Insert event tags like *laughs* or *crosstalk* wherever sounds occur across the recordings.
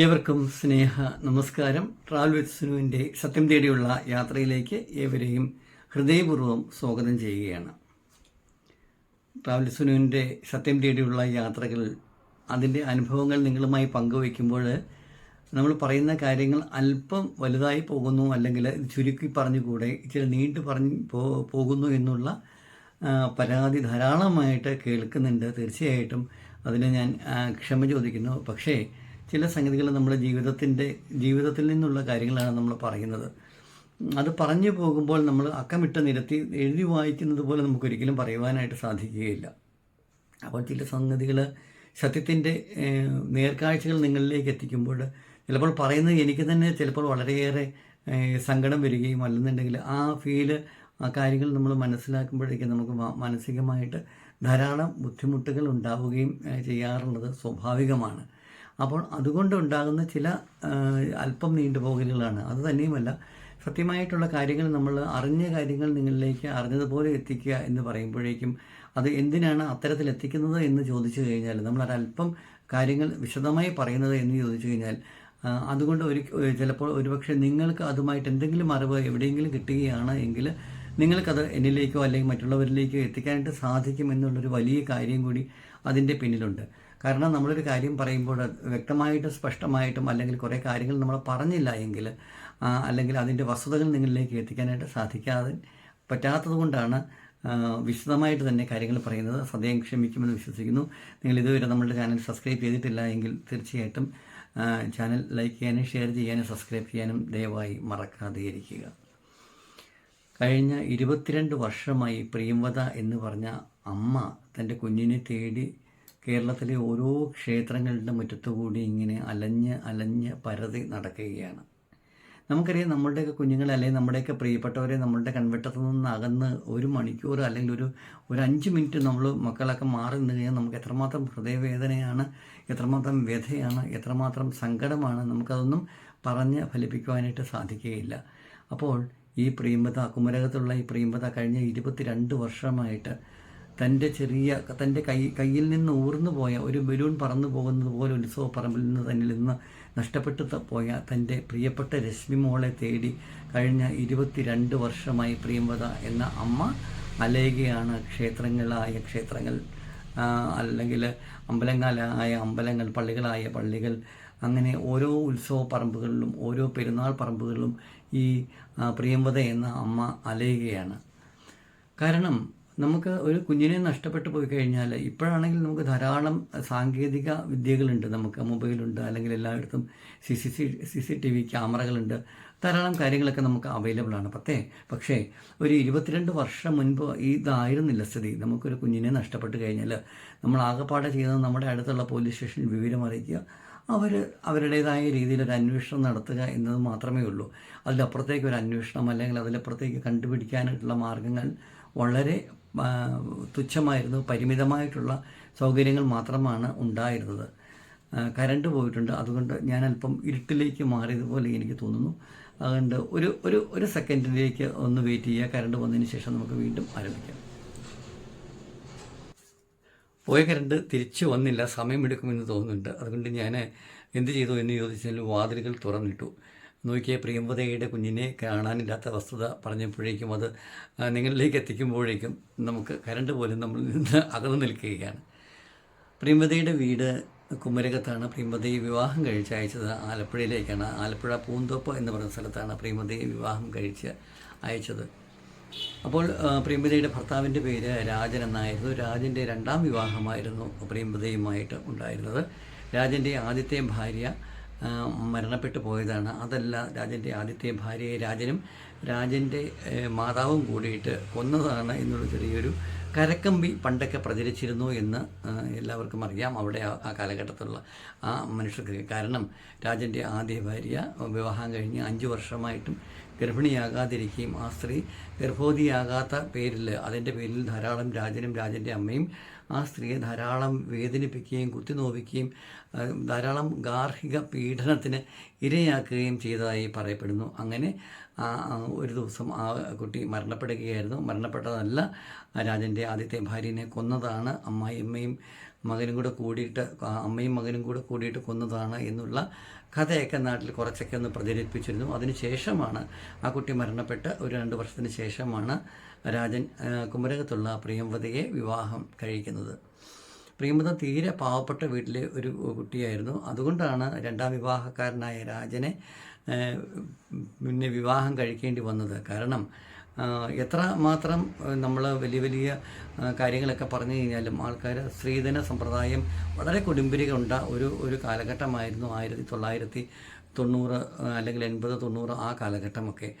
ഏവർക്കും സ്നേഹ നമസ്കാരം. Travel with സുനുവിന്റെ സത്യം തേടിയുള്ള യാത്രയിലേക്ക് ഏവരെയും ഹൃദയപൂർവം സ്വാഗതം ചെയ്യുകയാണ്. ട്രാവൽ സുനുവിന്റെ സത്യം തേടിയുള്ള യാത്രകൾ അതിന്റെ അനുഭവങ്ങൾ നിങ്ങളുമായി പങ്കുവയ്ക്കുമ്പോൾ നമ്മൾ പറയുന്ന കാര്യങ്ങൾ അല്പം വലുതായി പോകുന്നു അല്ലെങ്കിൽ ചുരുക്കി പറഞ്ഞുകൂടെ ഇച്ചിരി നീണ്ടു പറഞ്ഞു പോകുന്നു എന്നുള്ള പരാതി ധാരാളമായിട്ട് കേൾക്കുന്നുണ്ട്. തീർച്ചയായിട്ടും അതിന് ഞാൻ ക്ഷമ ചോദിക്കുന്നു. പക്ഷേ ചില സംഗതികൾ നമ്മുടെ ജീവിതത്തിന്റെ ജീവിതത്തിൽ നിന്നുള്ള കാര്യങ്ങളാണ് നമ്മൾ പറയുന്നത്. അത് പറഞ്ഞു പോകുമ്പോൾ നമ്മൾ അക്കമിട്ട് നിരത്തി എഴുതി വായിക്കുന്നത് പോലെ നമുക്കൊരിക്കലും പറയുവാനായിട്ട് സാധിക്കുകയില്ല. അപ്പോൾ ചില സംഗതികൾ സത്യത്തിന്റെ നേർക്കാഴ്ചകൾ നിങ്ങളിലേക്ക് എത്തിക്കുമ്പോൾ ചിലപ്പോൾ പറയുന്നത് എനിക്ക് തന്നെ ചിലപ്പോൾ വളരെയേറെ സങ്കടം വരികയും അല്ലെന്നുണ്ടെങ്കിൽ ആ ഫീൽ ആ കാര്യങ്ങൾ നമ്മൾ മനസ്സിലാക്കുമ്പോഴേക്കും നമുക്ക് മാനസികമായിട്ട് ധാരാളം ബുദ്ധിമുട്ടുകൾ ഉണ്ടാവുകയും ചെയ്യാറുള്ളത് സ്വാഭാവികമാണ്. അപ്പോൾ അതുകൊണ്ട് ഉണ്ടാകുന്ന ചില അല്പം നീണ്ടുപോകലുകളാണ് അത് തന്നെയുമല്ല. സത്യമായിട്ടുള്ള കാര്യങ്ങൾ നമ്മൾ അറിഞ്ഞ കാര്യങ്ങൾ നിങ്ങളിലേക്ക് അറിഞ്ഞതുപോലെ എത്തിക്കുക എന്ന് പറയുമ്പോഴേക്കും അത് എന്തിനാണ് അത്തരത്തിൽ എത്തിക്കുന്നത് എന്ന് ചോദിച്ചു കഴിഞ്ഞാൽ നമ്മൾ ഒരല്പം കാര്യങ്ങൾ വിശദമായി പറയുന്നത് എന്ന് ചോദിച്ചു കഴിഞ്ഞാൽ അതുകൊണ്ട് ഒരു ചിലപ്പോൾ ഒരുപക്ഷെ നിങ്ങൾക്ക് അതുമായിട്ട് എന്തെങ്കിലും അറിവ് എവിടെയെങ്കിലും കിട്ടുകയാണ് എങ്കിൽ നിങ്ങൾക്കത് എന്നിലേക്കോ അല്ലെങ്കിൽ മറ്റുള്ളവരിലേക്കോ എത്തിക്കാനായിട്ട് സാധിക്കും എന്നുള്ളൊരു വലിയ കാര്യം കൂടി അതിന്റെ പിന്നിലുണ്ട്. കാരണം നമ്മളൊരു കാര്യം പറയുമ്പോൾ വ്യക്തമായിട്ട് സ്പഷ്ടമായിട്ടും അല്ലെങ്കിൽ കുറേ കാര്യങ്ങൾ നമ്മൾ പറഞ്ഞില്ല എങ്കിൽ അല്ലെങ്കിൽ അതിന്റെ വസ്തുതകൾ നിങ്ങളിലേക്ക് എത്തിക്കാനായിട്ട് സാധിക്കാതെ പറ്റാത്തത് കൊണ്ടാണ് വിശദമായിട്ട് തന്നെ കാര്യങ്ങൾ പറയുന്നത്. സദയം ക്ഷമിക്കുമെന്ന് വിശ്വസിക്കുന്നു. നിങ്ങൾ ഇതുവരെ നമ്മളുടെ ചാനൽ സബ്സ്ക്രൈബ് ചെയ്തിട്ടില്ല എങ്കിൽ തീർച്ചയായിട്ടും ചാനൽ ലൈക്ക് ചെയ്യാനും ഷെയർ ചെയ്യാനും സബ്സ്ക്രൈബ് ചെയ്യാനും ദയവായി മറക്കാതെ ഇരിക്കുക കഴിഞ്ഞ ഇരുപത്തിരണ്ട് വർഷമായി പ്രിയംവത എന്ന് പറഞ്ഞ അമ്മ തന്റെ കുഞ്ഞിനെ തേടി കേരളത്തിലെ ഓരോ ക്ഷേത്രങ്ങളുടെ മുറ്റത്തുകൂടി ഇങ്ങനെ അലഞ്ഞ് അലഞ്ഞ് പരതി നടക്കുകയാണ്. നമുക്കറിയാം നമ്മളുടെയൊക്കെ കുഞ്ഞുങ്ങളെ അല്ലെങ്കിൽ നമ്മുടെയൊക്കെ പ്രിയപ്പെട്ടവരെ നമ്മളുടെ കൺവെട്ടത്തു നിന്ന് അകന്ന് ഒരു മണിക്കൂർ അല്ലെങ്കിൽ ഒരു ഒരു അഞ്ച് മിനിറ്റ് നമ്മൾ മക്കളൊക്കെ മാറി നിന്ന് കഴിഞ്ഞാൽ നമുക്ക് എത്രമാത്രം ഹൃദയവേദനയാണ് എത്രമാത്രം വ്യഥയാണ് എത്രമാത്രം സങ്കടമാണ് നമുക്കതൊന്നും പറഞ്ഞ് ഫലിപ്പിക്കുവാനായിട്ട് സാധിക്കുകയില്ല. അപ്പോൾ ഈ പ്രിയമ്പത കുമരകത്തുള്ള ഈ പ്രിയമ്പത കഴിഞ്ഞ ഇരുപത്തിരണ്ട് വർഷമായിട്ട് തന്റെ ചെറിയ തന്റെ കൈ കയ്യിൽ നിന്ന് ഊർന്നു പോയ ഒരു ബലൂൺ പറന്നു പോകുന്നത് പോലെ ഉത്സവ പറമ്പിൽ നിന്ന് തന്നിൽ നിന്ന് നഷ്ടപ്പെട്ടു പോയ തന്റെ പ്രിയപ്പെട്ട രശ്മി മോളെ തേടി കഴിഞ്ഞ ഇരുപത്തിരണ്ട് വർഷമായി പ്രിയംവത എന്ന അമ്മ അലയുകയാണ്. ക്ഷേത്രങ്ങളായ ക്ഷേത്രങ്ങൾ അല്ലെങ്കിൽ അമ്പലങ്ങളായ അമ്പലങ്ങൾ പള്ളികളായ പള്ളികൾ അങ്ങനെ ഓരോ ഉത്സവ പറമ്പുകളിലും ഓരോ പെരുന്നാൾ പറമ്പുകളിലും ഈ പ്രിയംവത എന്ന അമ്മ അലയുകയാണ്. കാരണം നമുക്ക് ഒരു കുഞ്ഞിനെ നഷ്ടപ്പെട്ടു പോയി കഴിഞ്ഞാൽ ഇപ്പോഴാണെങ്കിൽ നമുക്ക് ധാരാളം സാങ്കേതിക വിദ്യകളുണ്ട്. നമുക്ക് മൊബൈലുണ്ട് അല്ലെങ്കിൽ എല്ലായിടത്തും C C C C C T V ക്യാമറകളുണ്ട്. ധാരാളം കാര്യങ്ങളൊക്കെ നമുക്ക് അവൈലബിൾ ആണ്. പത്തേ പക്ഷേ ഒരു ഇരുപത്തിരണ്ട് വർഷം മുൻപ് ഇതായിരുന്നില്ല സ്ഥിതി. നമുക്കൊരു കുഞ്ഞിനെ നഷ്ടപ്പെട്ട് കഴിഞ്ഞാൽ നമ്മൾ ആകെപ്പാടെ ചെയ്യുന്നത് നമ്മുടെ അടുത്തുള്ള പോലീസ് സ്റ്റേഷനിൽ വിവരം അറിയിക്കുക. അവർ അവരുടേതായ രീതിയിൽ ഒരു അന്വേഷണം നടത്തുക എന്നത് മാത്രമേ ഉള്ളൂ. അതിലപ്പുറത്തേക്ക് ഒരു അന്വേഷണം അല്ലെങ്കിൽ അതിലപ്പുറത്തേക്ക് കണ്ടുപിടിക്കാനായിട്ടുള്ള മാർഗങ്ങൾ വളരെ തുച്ഛമായിരുന്നു. പരിമിതമായിട്ടുള്ള സൗകര്യങ്ങൾ മാത്രമാണ് ഉണ്ടായിരുന്നത്. കരണ്ട് പോയിട്ടുണ്ട്. അതുകൊണ്ട് ഞാൻ അല്പം ഇരുട്ടിലേക്ക് മാറിയതുപോലെ എനിക്ക് തോന്നുന്നു. അതുകൊണ്ട് ഒരു ഒരു ഒരു സെക്കൻഡിലേക്ക് ഒന്ന് വെയിറ്റ് ചെയ്യുക. കരണ്ട് വന്നതിന് ശേഷം നമുക്ക് വീണ്ടും ആരംഭിക്കാം. പോയ കരണ്ട് തിരിച്ചു വന്നില്ല. സമയമെടുക്കുമെന്ന് തോന്നുന്നുണ്ട്. അതുകൊണ്ട് ഞാൻ എന്ത് ചെയ്തു എന്ന് ചോദിച്ചാൽ വാതിലുകൾ തുറന്നിട്ടു. നോക്കിയ പ്രിയംവതയുടെ കുഞ്ഞിനെ കാണാനില്ലാത്ത വസ്തുത പറഞ്ഞപ്പോഴേക്കും അത് നിങ്ങളിലേക്ക് എത്തിക്കുമ്പോഴേക്കും നമുക്ക് കരണ്ട് പോലും നമ്മൾ നിന്ന് അകന്നു നിൽക്കുകയാണ്. പ്രിയംവതയുടെ വീട് കുമരകത്താണ്. പ്രിയംവതയെ വിവാഹം കഴിച്ച് അയച്ചത് ആലപ്പുഴയിലേക്കാണ്. ആലപ്പുഴ പൂന്തോപ്പ് എന്ന് പറയുന്ന സ്ഥലത്താണ് പ്രിയംവതയെ വിവാഹം കഴിച്ച് അയച്ചത്. അപ്പോൾ ആ, പ്രിയംവദയുടെ ഭർത്താവിന്റെ പേര് രാജൻ എന്നായിരുന്നു. രാജന്റെ രണ്ടാം വിവാഹമായിരുന്നു പ്രിയംവദയുമായിട്ട് ഉണ്ടായിരുന്നത്. രാജന്റെ ആദ്യത്തെ ഭാര്യ മരണപ്പെട്ടു പോയതാണ്. അതല്ല രാജന്റെ ആദ്യത്തെ ഭാര്യയെ രാജനും രാജന്റെ മാതാവും കൂടിയിട്ട് കൊന്നതാണ് എന്നുള്ള ചെറിയൊരു കരക്കമ്പി പണ്ടൊക്കെ പ്രചരിച്ചിരുന്നു എന്ന് എല്ലാവർക്കും അറിയാം. അവിടെ ആ കാലഘട്ടത്തിലുള്ള ആ മനുഷ്യർക്ക് കാരണം രാജന്റെ ആദ്യ ഭാര്യ വിവാഹം കഴിഞ്ഞ് അഞ്ച് വർഷമായിട്ടും ഗർഭിണിയാകാതിരിക്കുകയും ആ സ്ത്രീ ഗർഭവതിയാകാത്ത പേരിൽ അതിന്റെ പേരിൽ ധാരാളം രാജനും രാജന്റെ അമ്മയും ആ സ്ത്രീയെ ധാരാളം വേദനിപ്പിക്കുകയും കുത്തിനോവിക്കുകയും നോവിക്കുകയും ധാരാളം ഗാർഹിക പീഡനത്തിന് ഇരയാക്കുകയും ചെയ്തതായി പറയപ്പെടുന്നു. അങ്ങനെ ഒരു ദിവസം ആ കുട്ടി മരണപ്പെടുകയായിരുന്നു. മരണപ്പെട്ടതല്ല രാജന്റെ ആദ്യത്തെ ഭാര്യനെ കൊന്നതാണ് അമ്മായിയമ്മയും മകനും കൂടെ കൂടിയിട്ട് അമ്മയും മകനും കൂടെ കൂടിയിട്ട് കൊന്നതാണ് എന്നുള്ള കഥയൊക്കെ നാട്ടിൽ കുറച്ചൊക്കെ ഒന്ന് പ്രചരിപ്പിച്ചിരുന്നു. അതിനുശേഷമാണ് ആ കുട്ടി മരണപ്പെട്ട് ഒരു രണ്ട് വർഷത്തിന് ശേഷമാണ് രാജൻ കുമരകത്തുള്ള പ്രിയംവതയെ വിവാഹം കഴിക്കുന്നത്. പ്രിയംവത തീരെ പാവപ്പെട്ട വീട്ടിലെ ഒരു കുട്ടിയായിരുന്നു. അതുകൊണ്ടാണ് രണ്ടാം വിവാഹക്കാരനായ രാജനെ പിന്നെ വിവാഹം കഴിക്കേണ്ടി വന്നത്. കാരണം എത്ര മാത്രം നമ്മൾ വലിയ വലിയ കാര്യങ്ങളൊക്കെ പറഞ്ഞു കഴിഞ്ഞാലും ആൾക്കാർ സ്ത്രീധന സമ്പ്രദായം വളരെ കൊടുമ്പിരി കൊണ്ട ഒരു ഒരു കാലഘട്ടമായിരുന്നു ആയിരത്തി തൊള്ളായിരത്തി തൊണ്ണൂറ് അല്ലെങ്കിൽ എൺപത് തൊണ്ണൂറ് ആ കാലഘട്ടമൊക്കെ.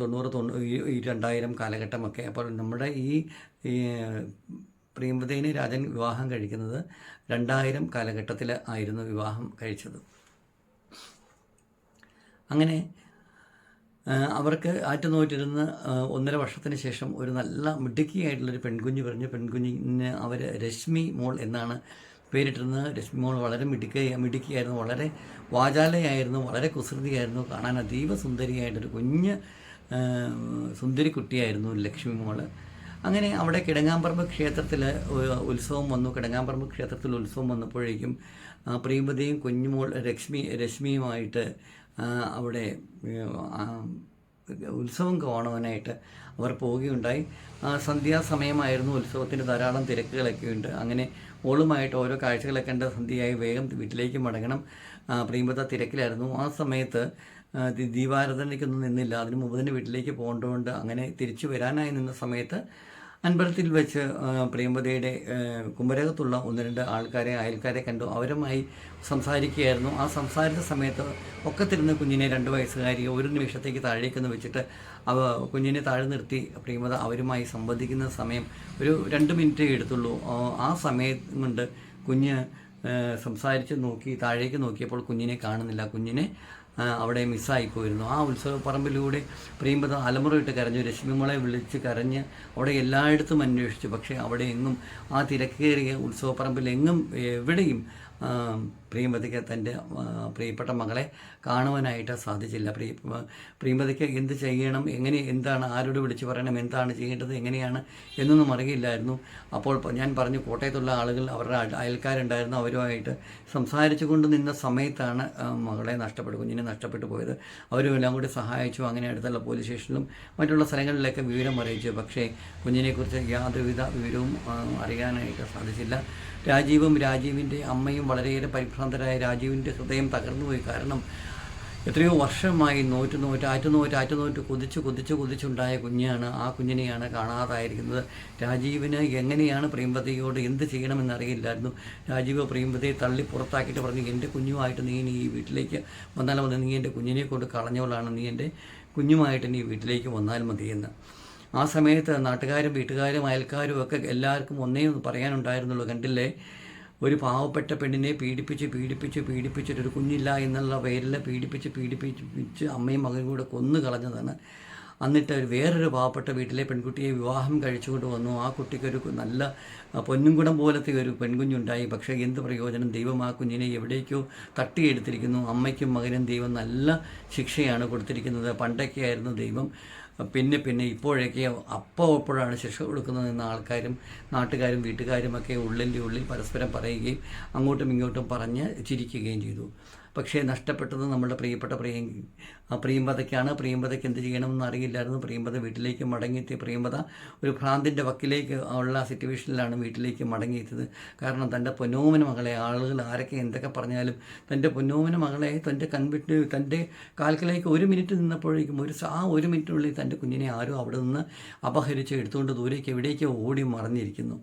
തൊണ്ണൂറ് തൊണ്ണൂ ഈ- രണ്ടായിരം കാലഘട്ടമൊക്കെ. അപ്പോൾ നമ്മുടെ ഈ ഈ രാജൻ വിവാഹം കഴിക്കുന്നത് രണ്ടായിരം കാലഘട്ടത്തിൽ ആയിരുന്നു വിവാഹം കഴിച്ചത്. അങ്ങനെ അവർക്ക് ആറ്റുനോറ്റിരുന്ന് ഒന്നര വർഷത്തിന് ശേഷം ഒരു നല്ല മിടുക്കിയായിട്ടുള്ളൊരു പെൺകുഞ്ഞ് പറഞ്ഞു. പെൺകുഞ്ഞിന് അവർ രശ്മി മോൾ എന്നാണ് പേരിട്ടിരുന്നത്. രശ്മി മോൾ വളരെ മിടുക്ക മിടുക്കിയായിരുന്നു വളരെ വാചാലയായിരുന്നു വളരെ കുസൃതിയായിരുന്നു കാണാൻ അതീവ സുന്ദരിയായിട്ടൊരു കുഞ്ഞ് സുന്ദരി കുട്ടിയായിരുന്നു ലക്ഷ്മി മോൾ അങ്ങനെ അവിടെ കിടങ്ങാമ്പറമ്പ് ക്ഷേത്രത്തിൽ ഉത്സവം വന്നു. കിടങ്ങാമ്പറമ്പ് ക്ഷേത്രത്തിൽ ഉത്സവം വന്നപ്പോഴേക്കും പ്രിയമ്പതിയും കുഞ്ഞുമോൾ രശ്മി രശ്മിയുമായിട്ട് അവിടെ ഉത്സവം കാണുവാനായിട്ട് അവർ പോവുകയുണ്ടായി. സന്ധ്യാസമയമായിരുന്നു ഉത്സവത്തിന് ധാരാളം തിരക്കുകളൊക്കെ ഉണ്ട് അങ്ങനെ ഓളുമായിട്ട് ഓരോ കാഴ്ചകളൊക്കെ കണ്ട് സന്ധ്യയായി വേഗം വീട്ടിലേക്ക് മടങ്ങണം. ആ, പ്രിയമ്പത തിരക്കിലായിരുന്നു. ആ സമയത്ത് ദീപാരാധനയ്ക്കൊന്നും നിന്നില്ല. അതിന് മുമ്പ് തന്നെ വീട്ടിലേക്ക് പോകേണ്ടതുകൊണ്ട് അങ്ങനെ തിരിച്ചു വരാനായി നിന്ന സമയത്ത് അൻപലത്തിൽ വെച്ച് പ്രിയമ്പതയുടെ കുമരകത്തുള്ള ഒന്ന് രണ്ട് ആൾക്കാരെ അയൽക്കാരെ കണ്ടു. അവരുമായി സംസാരിക്കുകയായിരുന്നു. ആ സംസാരിച്ച സമയത്ത് ഒക്കത്തിരുന്ന് കുഞ്ഞിനെ രണ്ട് വയസ്സുകാരി ഒരു നിമിഷത്തേക്ക് താഴേക്കെന്ന് വെച്ചിട്ട് അവ കുഞ്ഞിനെ താഴെ നിർത്തി. പ്രിയമത അവരുമായി സംവദിക്കുന്ന സമയം ഒരു രണ്ട് മിനിറ്റ് എടുത്തുള്ളൂ. ആ, സമയം കൊണ്ട് കുഞ്ഞ് സംസാരിച്ച് നോക്കി താഴേക്ക് നോക്കിയപ്പോൾ കുഞ്ഞിനെ കാണുന്നില്ല. കുഞ്ഞിനെ അവിടെ മിസ്സായി പോയിരുന്നു. ആ ഉത്സവ പറമ്പിലൂടെ പ്രിയമ്പത അലമുറയിട്ട് കരഞ്ഞു. രശ്മിമോളെ വിളിച്ച് കരഞ്ഞ് അവിടെ എല്ലായിടത്തും അന്വേഷിച്ചു. പക്ഷേ അവിടെ എങ്ങും ആ തിരക്കേറിയ ഉത്സവപ്പറമ്പിൽ എങ്ങും എവിടെയും ആ, പ്രിയമ്പതയ്ക്ക് തന്റെ പ്രിയപ്പെട്ട മകളെ കാണുവാനായിട്ട് സാധിച്ചില്ല. പ്രിയ പ്രിയമതിക്ക് എന്ത് ചെയ്യണം എങ്ങനെ എന്താണ് ആരോട് വിളിച്ച് പറയണം എന്താണ് ചെയ്യേണ്ടത് എങ്ങനെയാണ് എന്നൊന്നും അറിയില്ലായിരുന്നു. അപ്പോൾ ഞാൻ പറഞ്ഞു കോട്ടയത്തുള്ള ആളുകൾ അവരുടെ അയ- അയൽക്കാരുണ്ടായിരുന്നു അവരുമായിട്ട് സംസാരിച്ചു കൊണ്ട് നിന്ന സമയത്താണ് മകളെ നഷ്ടപ്പെട്ടു കുഞ്ഞിനെ നഷ്ടപ്പെട്ടു പോയത്. അവരും എല്ലാം കൂടി സഹായിച്ചു. അങ്ങനെ അടുത്തുള്ള പോലീസ് സ്റ്റേഷനിലും മറ്റുള്ള സ്ഥലങ്ങളിലൊക്കെ വിവരം അറിയിച്ചു. പക്ഷേ കുഞ്ഞിനെക്കുറിച്ച് യാതൊരുവിധ വിവരവും അറിയാനായിട്ട് സാധിച്ചില്ല. രാജീവും രാജീവിന്റെ അമ്മയും വളരെയേറെ പരിഭ്രാന്തരായ രാജീവിന്റെ ഹൃദയം തകർന്നുപോയി. കാരണം എത്രയോ വർഷമായി നോറ്റ് നോറ്റ് ആറ്റുനോറ്റ് ആറ്റുനോറ്റ് കൊതിച്ച് കൊതിച്ച് കൊതിച്ചുണ്ടായ കുഞ്ഞാണ് ആ കുഞ്ഞിനെയാണ് കാണാതായിരിക്കുന്നത്. രാജീവിന് എങ്ങനെയാണ് പ്രേംപതിയോട് എന്ത് ചെയ്യണമെന്നറിയില്ലായിരുന്നു. രാജീവ് പ്രേംപതിയെ തള്ളി പുറത്താക്കിയിട്ട് പറഞ്ഞു എന്റെ കുഞ്ഞുമായിട്ട് നീ ഇനി ഈ വീട്ടിലേക്ക് വന്നാൽ മതി. നീ എന്റെ കുഞ്ഞിനെ കൊണ്ട് കളഞ്ഞവളാണ്. നീ എന്റെ കുഞ്ഞുമായിട്ട് നീ വീട്ടിലേക്ക് വന്നാൽ മതിയെന്ന്. ആ സമയത്ത് നാട്ടുകാരും വീട്ടുകാരും അയൽക്കാരും ഒക്കെ എല്ലാവർക്കും ഒന്നേ ഒന്ന് പറയാനുണ്ടായിരുന്നുള്ളൂ. കണ്ടില്ലേ? ഒരു പാവപ്പെട്ട പെണ്ണിനെ പീഡിപ്പിച്ച് പീഡിപ്പിച്ച് പീഡിപ്പിച്ചിട്ട് ഒരു കുഞ്ഞില്ല എന്നുള്ള പേരിൽ പീഡിപ്പിച്ച് പീഡിപ്പിച്ച് അമ്മയും മകനും കൂടെ കൊന്നു കളഞ്ഞതാണ്. എന്നിട്ട് വേറൊരു പാവപ്പെട്ട വീട്ടിലെ പെൺകുട്ടിയെ വിവാഹം കഴിച്ചുകൊണ്ട് വന്നു. ആ കുട്ടിക്കൊരു നല്ല പൊന്നുംകുടം പോലത്തെ ഒരു പെൺകുഞ്ഞുണ്ടായി. പക്ഷേ എന്ത് പ്രയോജനം? ദൈവം ആ കുഞ്ഞിനെ എവിടേക്കോ തട്ടിയെടുത്തിരിക്കുന്നു. അമ്മയ്ക്കും മകനും ദൈവം നല്ല ശിക്ഷയാണ് കൊടുത്തിരിക്കുന്നത്. പണ്ടൊക്കെ ആയിരുന്നു ദൈവം പിന്നെ പിന്നെ ഇപ്പോഴൊക്കെ അപ്പോൾ അപ്പോഴാണ് ശിക്ഷ കൊടുക്കുന്നതെന്ന് ആൾക്കാരും നാട്ടുകാരും വീട്ടുകാരും ഒക്കെ ഉള്ളിന്റെ ഉള്ളിൽ പരസ്പരം പറയുകയും അങ്ങോട്ടും ഇങ്ങോട്ടും പറഞ്ഞ് ചിരിക്കുകയും ചെയ്തു. പക്ഷേ നഷ്ടപ്പെട്ടത് നമ്മുടെ പ്രിയപ്പെട്ട പ്രിയ പ്രിയമ്പതയ്ക്കാണ് പ്രിയമ്പതയ്ക്ക് എന്ത് ചെയ്യണമെന്ന് അറിയില്ലായിരുന്നു. പ്രിയമ്പത വീട്ടിലേക്ക് മടങ്ങിയെത്തിയ പ്രിയമ്പത ഒരു ഭ്രാന്തിന്റെ വക്കിലേക്ക് ഉള്ള സിറ്റുവേഷനിലാണ് വീട്ടിലേക്ക് മടങ്ങിയെത്തിയത്. കാരണം തന്റെ പൊന്നോമന മകളെ ആളുകൾ ആരൊക്കെ എന്തൊക്കെ പറഞ്ഞാലും തന്റെ പൊന്നോമന മകളെ തന്റെ കൺവിട്ട് തന്റെ കാൽക്കലേക്ക് ഒരു മിനിറ്റ് നിന്നപ്പോഴേക്കും ഒരു ആ ഒരു മിനിറ്റിനുള്ളിൽ തന്റെ കുഞ്ഞിനെ ആരും അവിടെ നിന്ന് അപഹരിച്ച് എടുത്തുകൊണ്ട് ദൂരേക്ക് എവിടേക്കോ ഓടി മറഞ്ഞിരിക്കുന്നു.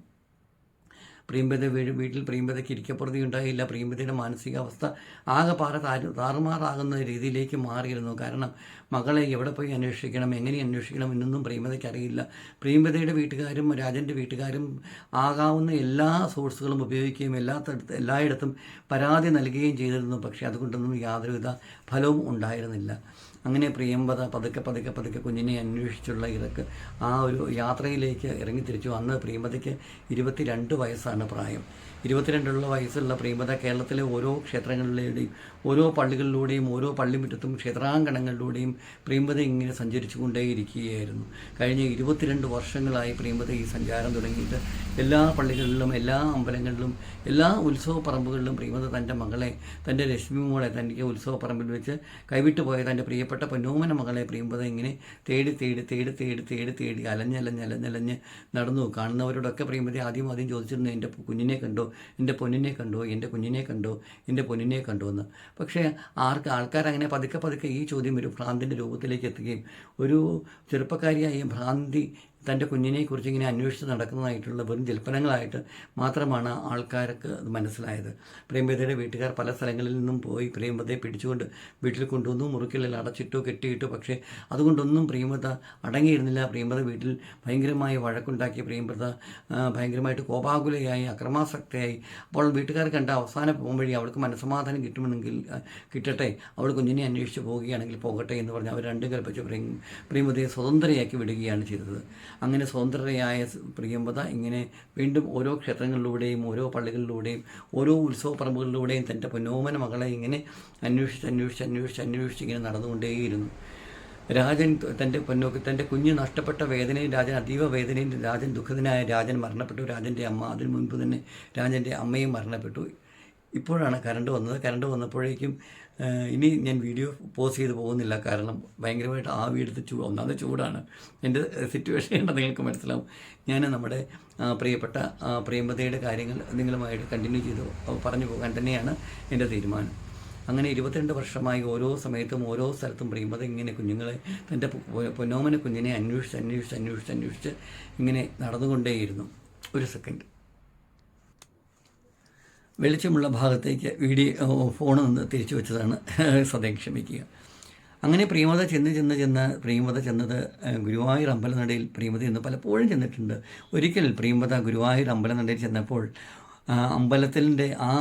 പ്രിയമ്പത വീട്ടിൽ പ്രിയമ്പതയ്ക്ക് ഇരിക്കപ്പുറതി ഉണ്ടായില്ല. പ്രിയമ്പതയുടെ മാനസികാവസ്ഥ ആകെ പാറ താരു താറുമാറാകുന്ന രീതിയിലേക്ക് മാറിയിരുന്നു. കാരണം മകളെ എവിടെ പോയി അന്വേഷിക്കണം എങ്ങനെ അന്വേഷിക്കണം എന്നൊന്നും പ്രിയമ്പതയ്ക്ക് അറിയില്ല. പ്രിയമ്പതയുടെ വീട്ടുകാരും രാജന്റെ വീട്ടുകാരും ആകാവുന്ന എല്ലാ സോഴ്സുകളും ഉപയോഗിക്കുകയും എല്ലാ എല്ലായിടത്തും പരാതി നൽകുകയും ചെയ്തിരുന്നു. പക്ഷേ അതുകൊണ്ടൊന്നും യാതൊരുവിധ ഫലവും ഉണ്ടായിരുന്നില്ല. അങ്ങനെ പ്രിയമ്പത പതുക്കെ പതുക്കെ പതുക്കെ കുഞ്ഞിനെ അന്വേഷിച്ചുള്ള ഇതൊക്കെ ആ ഒരു യാത്രയിലേക്ക് ഇറങ്ങി തിരിച്ചു അന്ന് പ്രിയമ്പതയ്ക്ക് ഇരുപത്തിരണ്ട് വയസ്സാണ് പ്രായം. ഇരുപത്തിരണ്ടുള്ള വയസ്സുള്ള പ്രിയമ്പത കേരളത്തിലെ ഓരോ ക്ഷേത്രങ്ങളിലൂടെയും ഓരോ പള്ളികളിലൂടെയും ഓരോ പള്ളിമുറ്റത്തും ക്ഷേത്രാങ്കണങ്ങളിലൂടെയും പ്രിയമ്പത ഇങ്ങനെ സഞ്ചരിച്ചു കൊണ്ടേയിരിക്കുകയായിരുന്നു കഴിഞ്ഞ ഇരുപത്തിരണ്ട് വർഷങ്ങളായി പ്രിയമ്പത ഈ സഞ്ചാരം തുടങ്ങിയിട്ട് എല്ലാ പള്ളികളിലും എല്ലാ അമ്പലങ്ങളിലും എല്ലാ ഉത്സവ പറമ്പുകളിലും പ്രിയമ്പത തന്റെ മകളെ തന്റെ ലക്ഷ്മി മോളെ തനിക്ക് ഉത്സവ പറമ്പിൽ വെച്ച് കൈവിട്ടു പോയ തന്റെ പ്രിയപ്പെട്ട പൊന്നോമന മകളെ പ്രിയമ്പത ഇങ്ങനെ തേടി തേടി തേടി തേടി തേടി തേടി അലഞ്ഞലഞ്ഞ് അലഞ്ഞലഞ്ഞ് നടന്നു. കാണുന്നവരോടൊക്കെ പ്രിയമ്പതി ആദ്യം ആദ്യം ചോദിച്ചിരുന്നു എന്റെ കുഞ്ഞിനെ കണ്ടോ? എന്റെ പൊന്നിനെ കണ്ടോ? എന്റെ കുഞ്ഞിനെ കണ്ടോ? എന്റെ പൊന്നിനെ കണ്ടോ? എന്ന്. പക്ഷേ ആർക്ക് ആൾക്കാർ അങ്ങനെ പതുക്കെ പതുക്കെ ഈ ചോദ്യം ഒരു ഭ്രാന്തിന്റെ രൂപത്തിലേക്ക് എത്തുകയും ഒരു ചെറുപ്പക്കാരിയായ ഭ്രാന്തി തന്റെ കുഞ്ഞിനെക്കുറിച്ച് ഇങ്ങനെ അന്വേഷിച്ച് നടക്കുന്നതായിട്ടുള്ള വെറും ജൽപ്പനങ്ങളായിട്ട് മാത്രമാണ് ആൾക്കാർക്ക് അത് മനസ്സിലായത്. പ്രേംബദയുടെ വീട്ടുകാർ പല സ്ഥലങ്ങളിൽ നിന്നും പോയി പ്രേംബദയെ പിടിച്ചുകൊണ്ട് വീട്ടിൽ കൊണ്ടുവന്നു മുറിക്കലിൽ അടച്ചിട്ടു കെട്ടിയിട്ടു. പക്ഷേ അതുകൊണ്ടൊന്നും പ്രിയമത അടങ്ങിയിരുന്നില്ല. പ്രിയമത വീട്ടിൽ ഭയങ്കരമായി വഴക്കുണ്ടാക്കി. പ്രിയമത ഭയങ്കരമായിട്ട് കോപാകുലയായി അക്രമാസക്തയായി. അപ്പോൾ വീട്ടുകാർ കണ്ട അവസാനം പോകുമ്പോഴേ അവൾക്ക് മനസ്സമാധാനം കിട്ടുമെന്നെങ്കിൽ കിട്ടട്ടെ. അവൾ കുഞ്ഞിനെ അന്വേഷിച്ച് പോവുകയാണെങ്കിൽ പോകട്ടെ എന്ന് പറഞ്ഞ് അവർ രണ്ടും കൽപ്പിച്ച് പ്രേം പ്രിയമതയെ സ്വതന്ത്രയാക്കി വിടുകയാണ് ചെയ്തത്. അങ്ങനെ സ്വതന്ത്രയായ പ്രിയമ്പത ഇങ്ങനെ വീണ്ടും ഓരോ ക്ഷേത്രങ്ങളിലൂടെയും ഓരോ പള്ളികളിലൂടെയും ഓരോ ഉത്സവ പറമ്പുകളിലൂടെയും തന്റെ പൊന്നോമന മകളെ ഇങ്ങനെ അന്വേഷിച്ച് അന്വേഷിച്ച് അന്വേഷിച്ച് അന്വേഷിച്ച് ഇങ്ങനെ നടന്നുകൊണ്ടേയിരുന്നു. രാജൻ തന്റെ പൊന്നോക്ക് തന്റെ കുഞ്ഞ് നഷ്ടപ്പെട്ട വേദനയും രാജൻ അതീവ വേദനയും രാജൻ ദുഃഖിതനായ രാജൻ മരണപ്പെട്ടു. രാജന്റെ അമ്മ അതിനു മുൻപ് തന്നെ രാജന്റെ അമ്മയും മരണപ്പെട്ടു. ഇപ്പോഴാണ് കറണ്ട് വന്നത്. കറണ്ട് വന്നപ്പോഴേക്കും ഇനി ഞാൻ വീഡിയോ പോസ് ചെയ്ത് പോകുന്നില്ല. കാരണം ഭയങ്കരമായിട്ട് ആ വീടത്ത് ചൂ ഒന്നാമത് ചൂടാണ്. എന്റെ സിറ്റുവേഷൻ ഉണ്ടെന്ന് നിങ്ങൾക്ക് മനസ്സിലാവും. ഞാൻ നമ്മുടെ പ്രിയപ്പെട്ട പ്രേമതയുടെ കാര്യങ്ങൾ നിങ്ങളുമായിട്ട് കണ്ടിന്യൂ ചെയ്ത് പറഞ്ഞു പോകാൻ തന്നെയാണ് എന്റെ തീരുമാനം. അങ്ങനെ ഇരുപത്തിരണ്ട് വർഷമായി ഓരോ സമയത്തും ഓരോ സ്ഥലത്തും പ്രിയമ്പത ഇങ്ങനെ കുഞ്ഞുങ്ങളെ തന്റെ പൊന്നോമന കുഞ്ഞിനെ അന്വേഷിച്ച് അന്വേഷിച്ച് അന്വേഷിച്ച് അന്വേഷിച്ച് ഇങ്ങനെ നടന്നുകൊണ്ടേയിരുന്നു. ഒരു സെക്കൻഡ് വെളിച്ചമുള്ള ഭാഗത്തേക്ക് വീഡിയോ ഫോൺ നിന്ന് തിരിച്ചു വെച്ചതാണ്. *laughs* സദയം ക്ഷമിക്കുക. അങ്ങനെ പ്രിയമത ചെന്ന് ചെന്ന് ചെന്ന് പ്രിയമത ചെന്നത് ഗുരുവായൂർ അമ്പലനടയിൽ പ്രിയമത എന്ന് പലപ്പോഴും ചെന്നിട്ടുണ്ട്. ഒരിക്കൽ പ്രിയമത ഗുരുവായൂർ അമ്പലനടയിൽ ചെന്നപ്പോൾ അമ്പലത്തിന്റെ ആ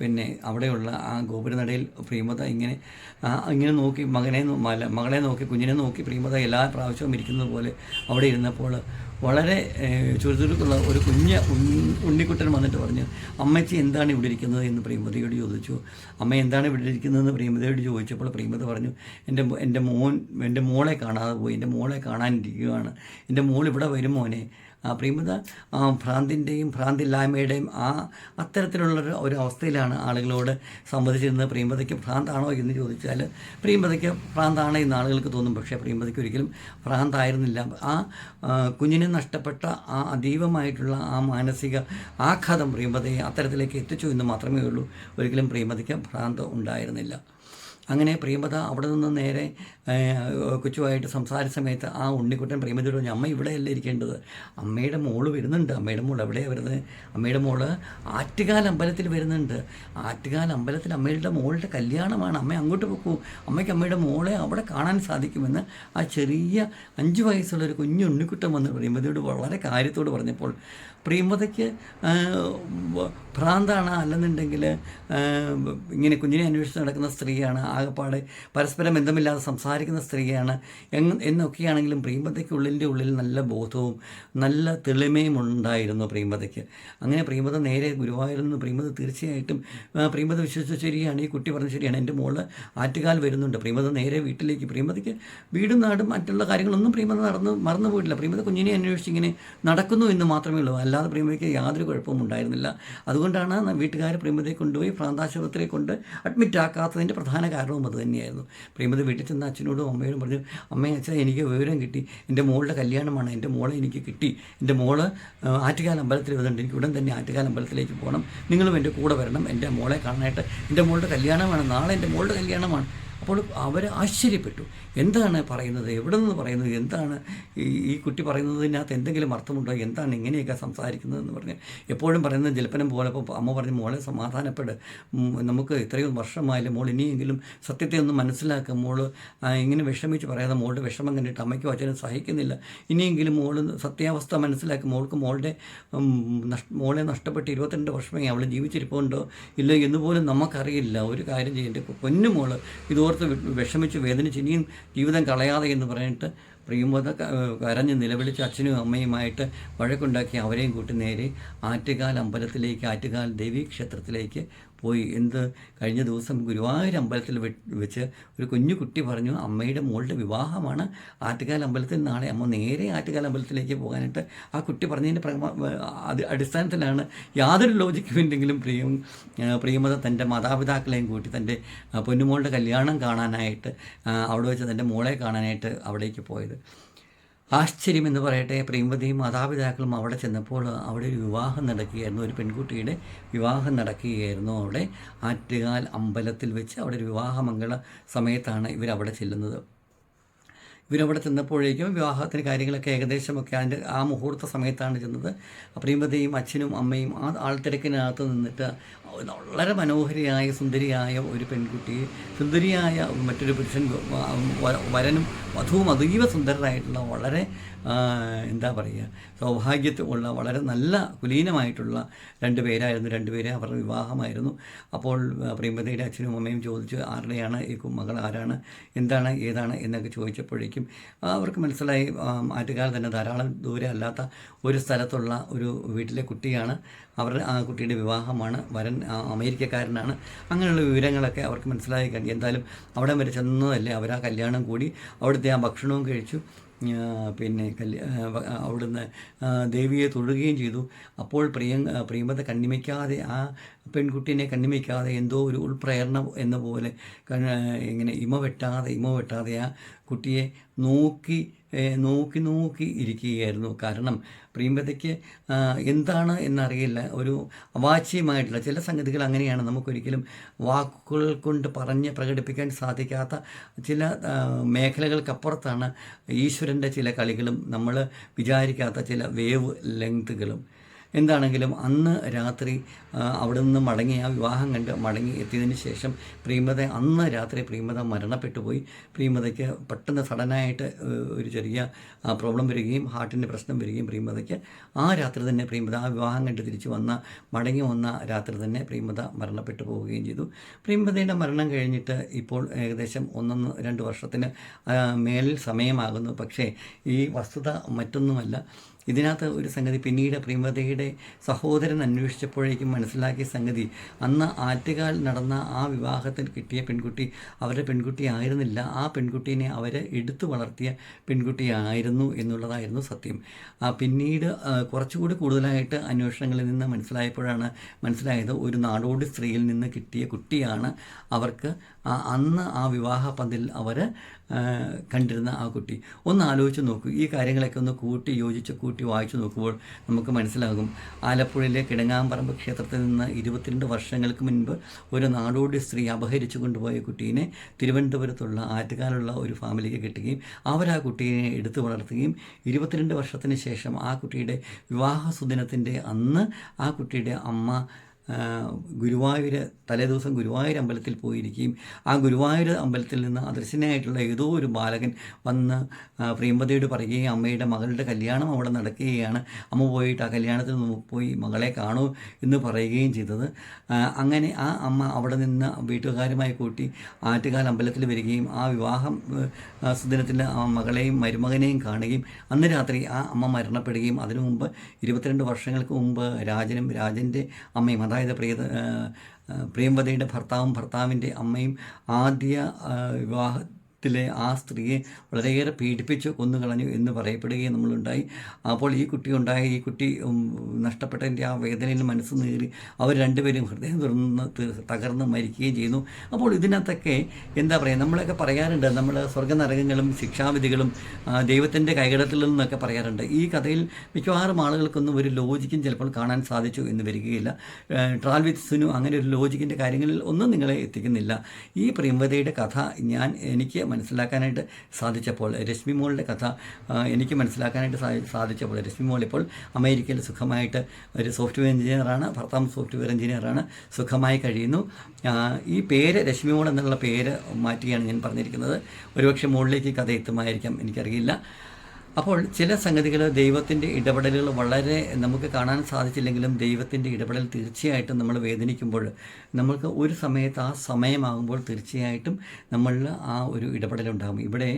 പിന്നെ അവിടെയുള്ള ആ ഗോപുരനടയിൽ പ്രിയമത ഇങ്ങനെ ഇങ്ങനെ നോക്കി മകനെ മകളെ നോക്കി കുഞ്ഞിനെ നോക്കി പ്രിയമത എല്ലാ പ്രാവശ്യവും ഇരിക്കുന്നത് പോലെ അവിടെ ഇരുന്നപ്പോൾ വളരെ ചുരുചുരുക്കുള്ള ഒരു കുഞ്ഞ് ഉണ്ണി- ഉണ്ണിക്കുട്ടൻ വന്നിട്ട് പറഞ്ഞു അമ്മച്ചി എന്താണ് ഇവിടെ ഇരിക്കുന്നത്? എന്ന് പ്രിയമതയോട് ചോദിച്ചു. അമ്മ എന്താണ് ഇവിടെ ഇരിക്കുന്നതെന്ന് പ്രിയമതയോട് ചോദിച്ചപ്പോൾ പ്രിയമത പറഞ്ഞു എന്റെ എന്റെ മോൻ എന്റെ മോളെ കാണാതെ പോയി എന്റെ മോളെ കാണാനിരിക്കുകയാണ്. എന്റെ മോൾ ഇവിടെ വരും മോനെ. പ്രിയമത ഭ്രാന്തിന്റെയും ഭ്രാന്തില്ലായ്മയുടെയും ആ അത്തരത്തിലുള്ളൊരു ഒരു അവസ്ഥയിലാണ് ആളുകളോട് സംവദിച്ചിരുന്നത്. പ്രിയമതയ്ക്ക് ഭ്രാന്താണോ എന്ന് ചോദിച്ചാൽ പ്രിയമതയ്ക്ക് ഭ്രാന്താണ് എന്ന് ആളുകൾക്ക് തോന്നും. പക്ഷേ പ്രിയമതയ്ക്ക് ഒരിക്കലും ഭ്രാന്തായിരുന്നില്ല. ആ കുഞ്ഞിനെ നഷ്ടപ്പെട്ട ആ അതീവമായിട്ടുള്ള ആ മാനസിക ആഘാതം പ്രിയമതയെ അത്തരത്തിലേക്ക് എത്തിച്ചു എന്ന് മാത്രമേ ഉള്ളൂ. ഒരിക്കലും പ്രിയമതയ്ക്ക് ഭ്രാന്ത് ഉണ്ടായിരുന്നില്ല. അങ്ങനെ പ്രിയമത അവിടെ നിന്ന് നേരെ കൊച്ചുവായിട്ട് സംസാരിച്ച സമയത്ത് ആ ഉണ്ണിക്കുട്ടൻ പ്രിയമതയോട് പറഞ്ഞു അമ്മ ഇവിടെയല്ലേ ഇരിക്കേണ്ടത്? അമ്മയുടെ മോൾ വരുന്നുണ്ട്. അമ്മയുടെ മോൾ എവിടെയാണ് വരുന്നത്? അമ്മയുടെ മോൾ ആറ്റുകാൽ അമ്പലത്തിൽ വരുന്നുണ്ട്. ആറ്റുകാൽ അമ്പലത്തിൽ അമ്മയുടെ മോളുടെ കല്യാണമാണ്. അമ്മ അങ്ങോട്ട് പോക്കൂ. അമ്മയ്ക്ക് അമ്മയുടെ മോളെ അവിടെ കാണാൻ സാധിക്കുമെന്ന് ആ ചെറിയ അഞ്ച് വയസ്സുള്ള ഒരു കുഞ്ഞു ഉണ്ണിക്കുട്ടൻ വന്ന് പ്രിയമതയോട് വളരെ കാര്യത്തോട് പറഞ്ഞപ്പോൾ വ- ഭ്രാന്താണ് അല്ലെന്നുണ്ടെങ്കിൽ ഇങ്ങനെ കുഞ്ഞിനെ അന്വേഷിച്ച് നടക്കുന്ന സ്ത്രീയാണ് ആകപ്പാടെ പരസ്പരം ബന്ധമില്ലാതെ സംസാരിക്കുന്ന സ്ത്രീയാണ് എന്നൊക്കെയാണെങ്കിലും പ്രിയമ്പതയ്ക്ക് ഉള്ളിന്റെ ഉള്ളിൽ നല്ല ബോധവും നല്ല തെളിമയും ഉണ്ടായിരുന്നു പ്രിയമ്പതയ്ക്ക് അങ്ങനെ പ്രിയമ്പത നേരെ ഗുരുവായൂരിൽ നിന്ന് പ്രിയമ്പത തീർച്ചയായിട്ടും പ്രിയമ്പത വിശ്വസിച്ച ശരിയാണ് ഈ കുട്ടി പറഞ്ഞ ശരിയാണ് എന്റെ മോൾ ആറ്റുകാൽ വരുന്നുണ്ട്. പ്രിയമത നേരെ വീട്ടിലേക്ക് പ്രിയമതയ്ക്ക് വീടും നാടും മറ്റുള്ള കാര്യങ്ങളൊന്നും പ്രിയമത നടന്ന് മറന്നു പോയിട്ടില്ല കുഞ്ഞിനെ അന്വേഷിച്ച് ഇങ്ങനെ നടക്കുന്നു എന്ന് മാത്രമേ ഉള്ളൂ. അല്ലാതെ പ്രിയമ്പതിക്ക് യാതൊരു കുഴപ്പവും ഉണ്ടായിരുന്നില്ല. അതുകൊണ്ടാണ് വീട്ടുകാർ പ്രിയമതയെ കൊണ്ടുപോയി പ്രാന്താശുപത്രിയെ കൊണ്ട് അഡ്മിറ്റ് ആക്കാത്തതിന്റെ പ്രധാന കാരണവും അത് തന്നെയായിരുന്നു. പ്രിയമത വീട്ടിൽ ചെന്ന അച്ഛനോടും അമ്മയോടും പറഞ്ഞു അമ്മേ അച്ഛൻ എനിക്ക് വിവരം കിട്ടി. എന്റെ മോളുടെ കല്യാണമാണ്. എന്റെ മോളെ എനിക്ക് കിട്ടി. എന്റെ മോൾ ആറ്റുകാല അമ്പലത്തിൽ വരുന്നുണ്ട് എനിക്ക് ഉടൻ തന്നെ ആറ്റുകാൽ അമ്പലത്തിലേക്ക് പോകണം. നിങ്ങളും എന്റെ കൂടെ വരണം. എന്റെ മോളെ കാണാനായിട്ട്. എന്റെ മോളുടെ കല്യാണമാണ്. നാളെ എന്റെ മോളുടെ കല്യാണമാണ്. അപ്പോൾ അവർ ആശ്ചര്യപ്പെട്ടു. എന്താണ് പറയുന്നത്? എവിടെ നിന്ന് പറയുന്നത്? എന്താണ് ഈ ഈ കുട്ടി പറയുന്നതിനകത്ത് എന്തെങ്കിലും അർത്ഥമുണ്ടോ? എന്താണ് ഇങ്ങനെയൊക്കെ സംസാരിക്കുന്നതെന്ന് പറഞ്ഞ് എപ്പോഴും പറയുന്നത് ജലപ്പനം പോലെ. ഇപ്പോൾ അമ്മ പറഞ്ഞ് മോളെ സമാധാനപ്പെട്. നമുക്ക് ഇത്രയും വർഷമായാലും മോൾ ഇനിയെങ്കിലും സത്യത്തെ ഒന്ന് മനസ്സിലാക്കുക മോൾ ഇങ്ങനെ വിഷമിച്ച് പറയാതെ മോളുടെ വിഷമം കണ്ടിട്ട് അമ്മയ്ക്കും അച്ഛനും സഹിക്കുന്നില്ല. ഇനിയെങ്കിലും മോൾ സത്യാവസ്ഥ മനസ്സിലാക്കി. മോൾക്ക് മോളുടെ മോളെ നഷ്ടപ്പെട്ട് ഇരുപത്തിരണ്ട് വർഷമായി അവൾ ജീവിച്ചിരിപ്പുണ്ടോ? ഇല്ല എന്ന് പോലും നമുക്കറിയില്ല. ഒരു കാര്യം ചെയ്യേണ്ട പൊന്നു മോൾ ഇതുപോലെ അതോർത്ത് വി- വിഷമിച്ച് വേദനിച്ച് ഇനിയും ജീവിതം കളയാതെ എന്ന് പറഞ്ഞിട്ട് പ്രിയമത കരഞ്ഞ് നിലവിളിച്ച് അച്ഛനും അമ്മയുമായിട്ട് വഴക്കുണ്ടാക്കി അവരെയും കൂട്ടി നേരെ ആറ്റുകാൽ അമ്പലത്തിലേക്ക് ആറ്റുകാൽ ദേവീ ക്ഷേത്രത്തിലേക്ക് പോയി. എന്ത്? കഴിഞ്ഞ ദിവസം ഗുരുവായൂർ അമ്പലത്തിൽ വെച്ച് ഒരു കുഞ്ഞു കുട്ടി പറഞ്ഞു അമ്മയുടെ മോളുടെ വിവാഹമാണ്. ആറ്റുകാൽ അമ്പലത്തിൽ നാളെ അമ്മ നേരെ ആറ്റുകാൽ അമ്പലത്തിലേക്ക് പോകാനായിട്ട്. ആ കുട്ടി പറഞ്ഞതിന്റെ അത് അടിസ്ഥാനത്തിലാണ് യാതൊരു ലോജിക്കും ഇല്ലെങ്കിലും പ്രിയം പ്രിയമത തന്റെ മാതാപിതാക്കളെയും കൂട്ടി തന്റെ പൊന്നുമോളുടെ കല്യാണം കാണാനായിട്ട് അവിടെ വെച്ച് തന്റെ മോളെ കാണാനായിട്ട് അവിടേക്ക് പോയത്. ആശ്ചര്യം എന്ന് പറയട്ടെ. പ്രിയമ്പതിയും മാതാപിതാക്കളും അവിടെ ചെന്നപ്പോൾ അവിടെ ഒരു വിവാഹം നടക്കുകയായിരുന്നു. ഒരു പെൺകുട്ടിയുടെ വിവാഹം നടക്കുകയായിരുന്നു അവിടെ. ആറ്റുകാൽ അമ്പലത്തിൽ വെച്ച് അവിടെ ഒരു വിവാഹമംഗള സമയത്താണ് ഇവരവിടെ ചെല്ലുന്നത്. ഇവരവിടെ ചെന്നപ്പോഴേക്കും വിവാഹത്തിന് കാര്യങ്ങളൊക്കെ ഏകദേശമൊക്കെ അതിന്റെ ആ മുഹൂർത്ത സമയത്താണ് ചെന്നത്. പ്രിയമതയും അച്ഛനും അമ്മയും ആ ആൾത്തിരക്കിനകത്ത് നിന്നിട്ട് വളരെ മനോഹരിയായ സുന്ദരിയായ ഒരു പെൺകുട്ടിയെ സുന്ദരിയായ മറ്റൊരു പുരുഷൻ വരനും വധുവും അതീവ സുന്ദരരായിട്ടുള്ള വളരെ എന്താ പറയുക സൗഭാഗ്യത്തുള്ള വളരെ നല്ല കുലീനമായിട്ടുള്ള രണ്ട് പേരായിരുന്നു. രണ്ടുപേരെ അവരുടെ വിവാഹമായിരുന്നു. അപ്പോൾ ആ, പ്രിയമതയുടെ അച്ഛനും അമ്മയും ചോദിച്ചു ആരുടെയാണ്? ഈ മകൾ ആരാണ്? എന്താണ്? ഏതാണ്? എന്നൊക്കെ ചോദിച്ചപ്പോഴേക്കും അവർക്ക് മനസ്സിലായി ആറ്റുകാർ തന്നെ ധാരാളം ദൂരെ അല്ലാത്ത ഒരു സ്ഥലത്തുള്ള ഒരു വീട്ടിലെ കുട്ടിയാണ്. അവരുടെ ആ കുട്ടിയുടെ വിവാഹമാണ്. വരൻ അമേരിക്കക്കാരനാണ്. അങ്ങനെയുള്ള വിവരങ്ങളൊക്കെ അവർക്ക് മനസ്സിലായി കഴിഞ്ഞു എന്തായാലും അവിടെ വരെ ചെന്നതല്ലേ അവർ ആ കല്യാണം കൂടി. അവിടുത്തെ ആ ഭക്ഷണവും കഴിച്ചു. പിന്നെ കല്യ അവിടുന്ന് ദേവിയെ തൊഴുകയും ചെയ്തു. അപ്പോൾ പ്രിയ പ്രിയമത കണ്ണിമയ്ക്കാതെ ആ പെൺകുട്ടീനെ കണ്ണിമയ്ക്കാതെ എന്തോ ഒരു ഉൾപ്രേരണ എന്ന പോലെ ഇങ്ങനെ ഇമ വെട്ടാതെ ഇമ വെട്ടാതെ ആ കുട്ടിയെ നോക്കി നോക്കി നോക്കി ഇരിക്കുകയായിരുന്നു. കാരണം പ്രിയമ്പതയ്ക്ക് എന്താണ് എന്നറിയില്ല. ഒരു അവാച്യമായിട്ടുള്ള ചില സംഗതികൾ അങ്ങനെയാണ് നമുക്കൊരിക്കലും വാക്കുകൾ കൊണ്ട് പറഞ്ഞ് പ്രകടിപ്പിക്കാൻ സാധിക്കാത്ത ചില മേഖലകൾക്കപ്പുറത്താണ് ഈശ്വരന്റെ ചില കളികളും നമ്മൾ വിചാരിക്കാത്ത ചില വേവ് ലെങ്തുകളും എന്താണെങ്കിലും അന്ന് രാത്രി അവിടെ നിന്ന് മടങ്ങി ആ വിവാഹം കണ്ട് മടങ്ങി എത്തിയതിന് ശേഷം പ്രീമത അന്ന് രാത്രി പ്രീമത മരണപ്പെട്ടു പോയി. പ്രീമതയ്ക്ക് പെട്ടെന്ന് സഡനായിട്ട് ഒരു ചെറിയ പ്രോബ്ലം വരികയും ഹാർട്ടിന്റെ പ്രശ്നം വരികയും പ്രീമതയ്ക്ക് ആ രാത്രി തന്നെ പ്രീമത ആ വിവാഹം കണ്ട് തിരിച്ചു വന്ന മടങ്ങി വന്ന രാത്രി തന്നെ പ്രീമത മരണപ്പെട്ടു പോവുകയും ചെയ്തു. പ്രീമതയുടെ മരണം കഴിഞ്ഞിട്ട് ഇപ്പോൾ ഏകദേശം ഒന്നൊന്ന് രണ്ട് വർഷത്തിന് മേലിൽ സമയമാകുന്നു. പക്ഷേ ഈ വസ്തുത മറ്റൊന്നുമല്ല. ഇതിനകത്ത് ഒരു സംഗതി പിന്നീട് പ്രിയമതയുടെ സഹോദരൻ അന്വേഷിച്ചപ്പോഴേക്കും മനസ്സിലാക്കിയ സംഗതി അന്ന് ആറ്റുകാൽ നടന്ന ആ വിവാഹത്തിൽ കിട്ടിയ പെൺകുട്ടി അവരുടെ പെൺകുട്ടി ആയിരുന്നില്ല. ആ പെൺകുട്ടീനെ അവർ എടുത്തു വളർത്തിയ പെൺകുട്ടിയായിരുന്നു എന്നുള്ളതായിരുന്നു സത്യം. പിന്നീട് കുറച്ചുകൂടി കൂടുതലായിട്ട് അന്വേഷണങ്ങളിൽ നിന്ന് മനസ്സിലായപ്പോഴാണ് മനസ്സിലായത് ഒരു നാടോടി സ്ത്രീയിൽ നിന്ന് കിട്ടിയ കുട്ടിയാണ് അവർക്ക് അന്ന് ആ വിവാഹ പന്തിൽ അവർ കണ്ടിരുന്ന ആ കുട്ടി. ഒന്ന് ആലോചിച്ച് നോക്കൂ. ഈ കാര്യങ്ങളൊക്കെ ഒന്ന് കൂട്ടി യോജിച്ച് കൂട്ടി വായിച്ചു നോക്കുമ്പോൾ നമുക്ക് മനസ്സിലാകും. ആലപ്പുഴയിലെ കിടങ്ങാമ്പറമ്പ് ക്ഷേത്രത്തിൽ നിന്ന് ഇരുപത്തിരണ്ട് വർഷങ്ങൾക്ക് മുൻപ് ഒരു നാടോടി സ്ത്രീ അപഹരിച്ചു കൊണ്ടുപോയ കുട്ടീനെ തിരുവനന്തപുരത്തുള്ള ആറ്റുകാലുള്ള ഒരു ഫാമിലിക്ക് കിട്ടുകയും അവർ ആ കുട്ടീനെ എടുത്തു വളർത്തുകയും ഇരുപത്തിരണ്ട് വർഷത്തിന് ശേഷം ആ കുട്ടിയുടെ വിവാഹ സുദിനത്തിന്റെ അന്ന് ആ കുട്ടിയുടെ അമ്മ ഗുരുവായൂർ തലേദിവസം ഗുരുവായൂർ അമ്പലത്തിൽ പോയിരിക്കുകയും ആ ഗുരുവായൂർ അമ്പലത്തിൽ നിന്ന് അദർശനായിട്ടുള്ള ഏതോ ഒരു ബാലകൻ വന്ന് പ്രിയമ്പതയോട് പറയുകയും അമ്മയുടെ മകളുടെ കല്യാണം അവിടെ നടക്കുകയാണ്. അമ്മ പോയിട്ട് ആ കല്യാണത്തിൽ പോയി മകളെ കാണൂ എന്ന് പറയുകയും ചെയ്തത്. അങ്ങനെ ആ അമ്മ അവിടെ നിന്ന് വീട്ടുകാരുമായി കൂട്ടി ആറ്റുകാൽ അമ്പലത്തിൽ വരികയും ആ വിവാഹം സുദിനത്തിൽ ആ മകളെയും മരുമകനെയും കാണുകയും അന്ന് രാത്രി ആ അമ്മ മരണപ്പെടുകയും അതിനു മുമ്പ് ഇരുപത്തിരണ്ട് വർഷങ്ങൾക്ക് മുമ്പ് രാജനും രാജന്റെ അമ്മയും അതായത് പ്രിയ ആ, ആ, പ്രിയംവതയുടെ ഭർത്താവും ഭർത്താവിന്റെ അമ്മയും ആദ്യ ആ, വിവാഹത്തിലെ ആ സ്ത്രീയെ വളരെയേറെ പീഡിപ്പിച്ച് കൊന്നുകളഞ്ഞു എന്ന് പറയപ്പെടുകയും നമ്മളുണ്ടായി. അപ്പോൾ ഈ കുട്ടി ഉണ്ടായ ഈ കുട്ടി നഷ്ടപ്പെട്ടതിന്റെ ആ വേദനയിൽ മനസ്സ് നേറി അവർ രണ്ടുപേരും ഹൃദയം തുറന്ന് തകർന്ന് മരിക്കുകയും ചെയ്യുന്നു. അപ്പോൾ ഇതിനകത്തൊക്കെ എന്താ പറയുക നമ്മളൊക്കെ പറയാറുണ്ട് നമ്മൾ സ്വർഗനരകങ്ങളും ശിക്ഷാവിധികളും ദൈവത്തിന്റെ കൈകടത്തിൽ നിന്നൊക്കെ പറയാറുണ്ട്. ഈ കഥയിൽ മിക്കവാറും ആളുകൾക്കൊന്നും ഒരു ലോജിക്കും ചിലപ്പോൾ കാണാൻ സാധിച്ചു എന്ന് വരികയില്ല. സുനു അങ്ങനെ ഒരു ലോജിക്കിന്റെ കാര്യങ്ങളിൽ ഒന്നും നിങ്ങളെ എത്തിക്കുന്നില്ല. ഈ പ്രിയംവതയുടെ കഥ ഞാൻ എനിക്ക് മനസ്സിലാക്കാനായിട്ട് സാധിച്ചപ്പോൾ രശ്മി മോളുടെ കഥ എനിക്ക് മനസ്സിലാക്കാനായിട്ട് സാധിച്ചപ്പോൾ രശ്മി മോൾ ഇപ്പോൾ അമേരിക്കയിൽ സുഖമായിട്ട് ഒരു സോഫ്റ്റ്വെയർ എഞ്ചിനീയറാണ് ഭർത്താവ് സോഫ്റ്റ്വെയർ എഞ്ചിനീയറാണ് സുഖമായി കഴിയുന്നു. ഈ പേര് രശ്മി മോൾ എന്നുള്ള പേര് മാറ്റിയാണ് ഞാൻ പറഞ്ഞിരിക്കുന്നത്. ഒരുപക്ഷെ മുകളിലേക്ക് കഥ എത്തുമായിരിക്കാം എനിക്കറിയില്ല. അപ്പോൾ ചില സംഗതികൾ ദൈവത്തിന്റെ ഇടപെടലുകൾ വളരെ നമുക്ക് കാണാൻ സാധിച്ചില്ലെങ്കിലും ദൈവത്തിന്റെ ഇടപെടൽ തീർച്ചയായിട്ടും നമ്മൾ വേദനിക്കുമ്പോൾ നമ്മൾക്ക് ഒരു സമയത്ത് ആ സമയമാകുമ്പോൾ തീർച്ചയായിട്ടും നമ്മളിൽ ആ ഒരു ഇടപെടലുണ്ടാകും ഇവിടെ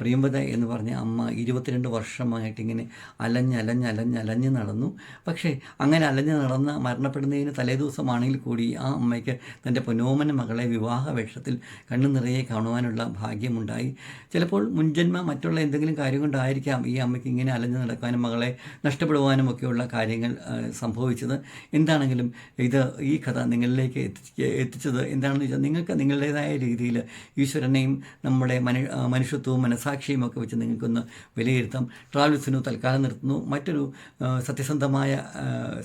പ്രിയമ്പത എന്ന് പറഞ്ഞ അമ്മ ഇരുപത്തിരണ്ട് വർഷമായിട്ട് ഇങ്ങനെ അലഞ്ഞ് അലഞ്ഞ് അലഞ്ഞ് അലഞ്ഞ് നടന്നു. പക്ഷേ അങ്ങനെ അലഞ്ഞ് നടന്ന് മരണപ്പെടുന്നതിന് തലേദിവസമാണെങ്കിൽ കൂടി ആ അമ്മയ്ക്ക് തന്റെ പുനോമന മകളെ വിവാഹ വേഷത്തിൽ കണ്ണു നിറയെ കാണുവാനുള്ള ഭാഗ്യമുണ്ടായി. ചിലപ്പോൾ മുൻജന്മ മറ്റുള്ള എന്തെങ്കിലും കാര്യം കൊണ്ടായിരിക്കാം ഈ അമ്മയ്ക്ക് ഇങ്ങനെ അലഞ്ഞു നടക്കാനും മകളെ നഷ്ടപ്പെടുവാനും ഒക്കെയുള്ള കാര്യങ്ങൾ സംഭവിച്ചത്. എന്താണെങ്കിലും ഇത് ഈ കഥ നിങ്ങളിലേക്ക് എത്തിച്ച് എത്തിച്ചത് എന്താണെന്ന് വെച്ചാൽ നിങ്ങൾക്ക് നിങ്ങളുടേതായ രീതിയിൽ ഈശ്വരനെയും നമ്മുടെ മനു മനുഷ്യത്വവും മനസാക്ഷിയും ഒക്കെ വെച്ച് നിങ്ങൾക്കൊന്ന് വിലയിരുത്താം. ട്രാവൽസിനു തൽക്കാലം നിർത്തുന്നു. മറ്റൊരു സത്യസന്ധമായ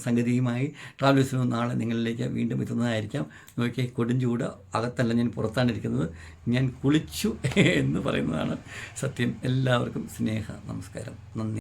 സംഗതിയുമായി ട്രാവൽസിനു നാളെ നിങ്ങളിലേക്ക് വീണ്ടും എത്തുന്നതായിരിക്കാം. നോക്കിയേ കൊടുംചൂട് അകത്തല്ല ഞാൻ പുറത്താണ് ഇരിക്കുന്നത് ഞാൻ കുളിച്ചു എന്ന് പറയുന്നതാണ് സത്യം. എല്ലാവർക്കും സ്നേഹ നമസ്കാരം. നന്ദി.